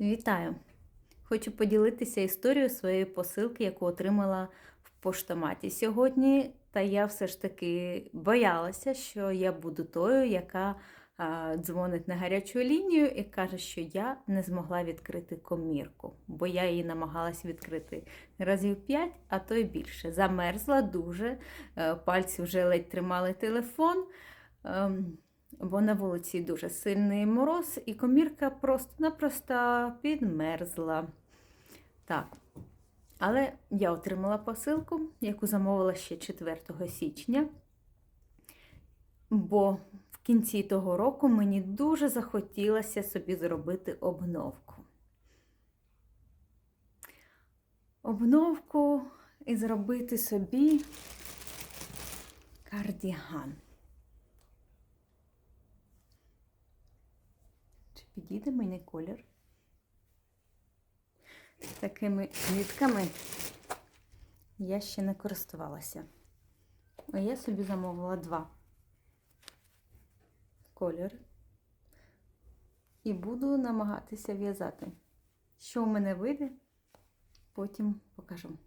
Вітаю! Хочу поділитися історією своєї посилки, яку отримала в поштоматі сьогодні. Та я все ж таки боялася, що я буду тою, яка дзвонить на гарячу лінію і каже, що я не змогла відкрити комірку, бо я її намагалась відкрити разів 5, а то й більше. Замерзла дуже, е, пальці вже ледь тримали телефон. Бо на вулиці дуже сильний мороз, і комірка просто-напросто підмерзла. Так. Але я отримала посилку, яку замовила ще 4 січня. Бо в кінці того року мені дуже захотілося собі зробити обновку. Обновку і зробити собі кардіган. Підійде мені колір? Такими нитками я ще не користувалася. А я собі замовила два кольори. І буду намагатися в'язати. Що в мене вийде, потім покажу.